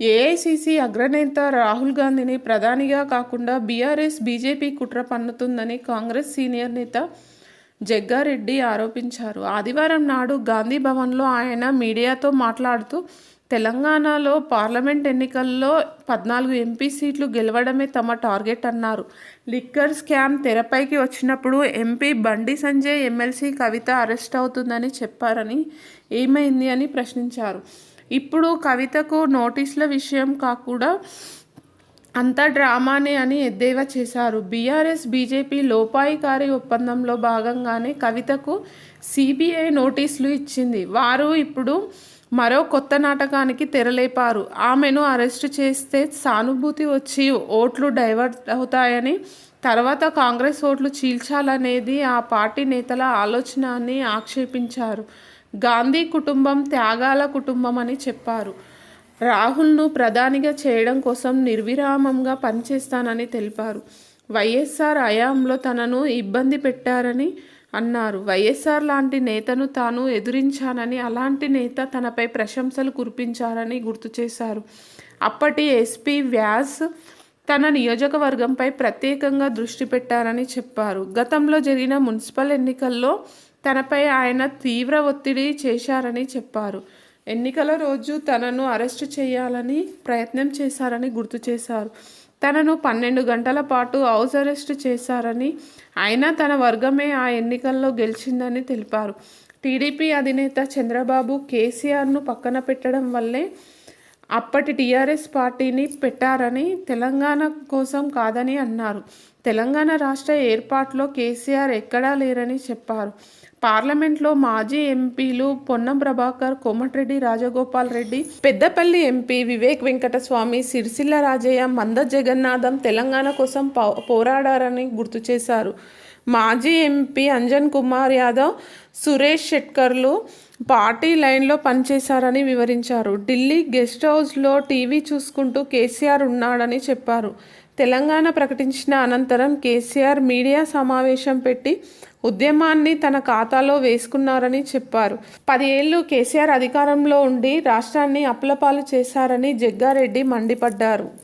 AICC అగ్రనేత రాహుల్ గాంధీని ప్రధానిగా కాకుండా బీఆర్ఎస్ బీజేపీ కుట్ర పన్నుతుందని కాంగ్రెస్ సీనియర్ నేత జగ్గారెడ్డి ఆరోపించారు. ఆదివారం నాడు గాంధీ భవన్లో ఆయన మీడియాతో మాట్లాడుతూ తెలంగాణలో పార్లమెంట్ ఎన్నికల్లో పద్నాలుగు ఎంపీ సీట్లు గెలవడమే తమ టార్గెట్ అన్నారు. లిక్కర్ స్కామ్ తెరపైకి వచ్చినప్పుడు ఎంపీ బండి సంజయ్ ఎమ్మెల్సీ కవిత అరెస్ట్ అవుతుందని చెప్పారని ఏమైంది అని ప్రశ్నించారు. ఇప్పుడు కవితకు నోటీసుల విషయం కాకుండా అంతా డ్రామానే అని ఎద్దేవా చేశారు. బీఆర్ఎస్ బీజేపీ లోపాయికారి ఒప్పందంలో భాగంగానే కవితకు సిబిఐ నోటీసులు ఇచ్చింది. వారు ఇప్పుడు మరో కొత్త నాటకానికి తెరలేపారు. ఆమెను అరెస్టు చేస్తే సానుభూతి వచ్చి ఓట్లు డైవర్ట్ అవుతాయని తర్వాత కాంగ్రెస్ ఓట్లు చీల్చాలనేది ఆ పార్టీ నేతల ఆలోచన అని ఆక్షేపించారు. గాంధీ కుటుంబం త్యాగాల కుటుంబం అని చెప్పారు. రాహుల్ను ప్రధానిగా చేయడం కోసం నిర్విరామంగా పనిచేస్తానని తెలిపారు. వైఎస్ఆర్ హయాంలో తనను ఇబ్బంది పెట్టారని అన్నారు. వైఎస్ఆర్ లాంటి నేతను తాను ఎదురించానని అలాంటి నేత తనపై ప్రశంసలు కురిపించారని గుర్తు చేశారు. అప్పటి ఎస్పీ వ్యాస్ తన నియోజకవర్గంపై ప్రత్యేకంగా దృష్టి పెట్టారని చెప్పారు. గతంలో జరిగిన మున్సిపల్ ఎన్నికల్లో తనపై ఆయన తీవ్ర ఒత్తిడి చేశారని చెప్పారు. ఎన్నికల రోజు తనను అరెస్టు చేయాలని ప్రయత్నం చేశారని గుర్తు చేశారు. తనను పన్నెండు గంటల పాటు హౌస్ అరెస్ట్ చేశారని అయినా తన వర్గమే ఆ ఎన్నికల్లో గెలిచిందని తెలిపారు. టీడీపీ అధినేత చంద్రబాబు కేసీఆర్ను పక్కన పెట్టడం వల్లే అప్పటి టీఆర్ఎస్ పార్టీని పెట్టారని తెలంగాణ కోసం కాదని అన్నారు. తెలంగాణ రాష్ట్ర ఏర్పాటులో కేసీఆర్ ఎక్కడా లేరని చెప్పారు. పార్లమెంట్లో మాజీ ఎంపీలు పొన్నం ప్రభాకర్ కోమటిరెడ్డి రాజగోపాల్ రెడ్డి పెద్దపల్లి ఎంపీ వివేక్ వెంకటస్వామి సిరిసిల్ల రాజయ్య మంద జగన్నాథం తెలంగాణ కోసం పోరాడారని గుర్తు చేశారు. మాజీ ఎంపీ అంజన్ కుమార్ యాదవ్ సురేష్ షెట్కర్లు పార్టీ లైన్లో పనిచేశారని వివరించారు. ఢిల్లీ గెస్ట్ హౌస్లో టీవీ చూసుకుంటూ కేసీఆర్ ఉన్నాడని చెప్పారు. తెలంగాణ ప్రకటించిన అనంతరం కేసీఆర్ మీడియా సమావేశం పెట్టి ఉద్యమాన్ని తన ఖాతాలో వేసుకున్నారని చెప్పారు. పది ఏళ్ళు కేసీఆర్ అధికారంలో ఉండి రాష్ట్రాన్ని అప్లపాలు చేశారని జగ్గారెడ్డి మండిపడ్డారు.